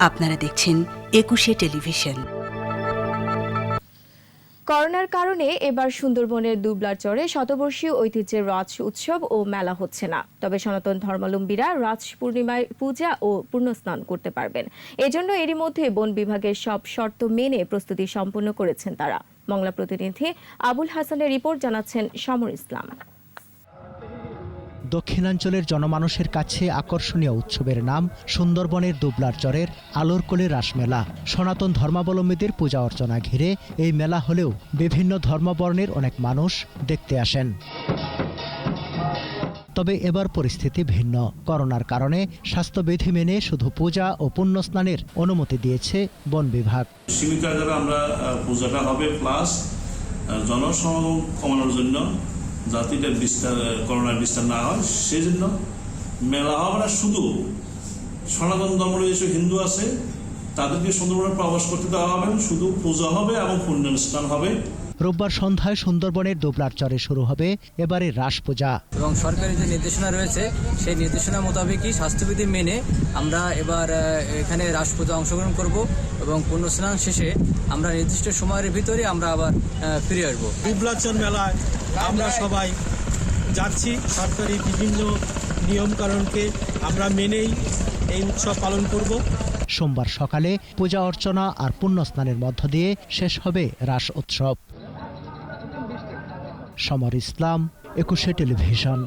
আপনারা দেখছেন একুশে টেলিভিশন। করোনার কারণে এবার সুন্দরবনের দুবলার চরে শতবর্ষীয় ঐতিহ্যের রাজ উৎসব ও মেলা হচ্ছে না। তবে সনাতন ধর্মাবলম্বীরা রাজ পূর্ণিমায় পূজা ও পুণ্যস্নান করতে পারবেন। এজন্য এরই মধ্যে বন বিভাগের সব শর্ত মেনে প্রস্তুতি সম্পন্ন করেছেন তারা। মংলা প্রতিনিধি আবুল হাসানের রিপোর্ট জানাচ্ছেন সমর ইসলাম। দক্ষিণাঞ্চলের জনমানুষের কাছে আকর্ষণীয় উৎসবের নাম সুন্দরবনের দুবলার চরের আলোর কোলে রাসমেলা। সনাতন ধর্মাবলম্বীদের পূজা অর্চনা ঘিরে এই মেলা হলেও বিভিন্ন ধর্মবর্ণের অনেক মানুষ দেখতে আসেন। তবে এবার পরিস্থিতি ভিন্ন। করোনার কারণে স্বাস্থ্যবিধি মেনে শুধু পূজা ও পুণ্য স্নানের অনুমতি দিয়েছে বন বিভাগ। সীমিত আমরা পূজাটা হবে, প্লাস জনসমাগম কমানোর জন্য জাতিটা বিস্তার করোনার বিস্তার না হয় সেই জন্য মেলা হবে না শুধু সনাতন ধর্ম যেসব হিন্দু আছে তাদেরকে সুন্দরবনে প্রবেশ করতে দেওয়া হবে শুধু পূজা হবে এবং পুণ্যানুষ্ঠান হবে। রোববার সন্ধ্যায় সুন্দরবনের দুবলার চরে শুরু হবে এবারে রাস পূজা। এবং সরকারি যে নির্দেশনা রয়েছে সেই নির্দেশনা মোতাবেকই স্বাস্থ্যবিধি মেনে আমরা এবার এখানে রাষ্ট্রপতি অংশগ্রহণ করব এবং পুণ্যস্নান শেষে আমরা নির্দিষ্ট সময়ের ভিতরে আমরা আবার ফিরে আসব। দুবলাচর মেলায় আমরা সবাই যাচ্ছি সরকারি বিভিন্ন নিয়মকানুনকে আমরা মেনেই এই উৎসব পালন করব। সোমবার সকালে পূজা অর্চনা আর পুণ্য স্নানের মধ্য দিয়ে শেষ হবে রাস উৎসব। সমর ইসলাম, একুশে টেলিভিশন।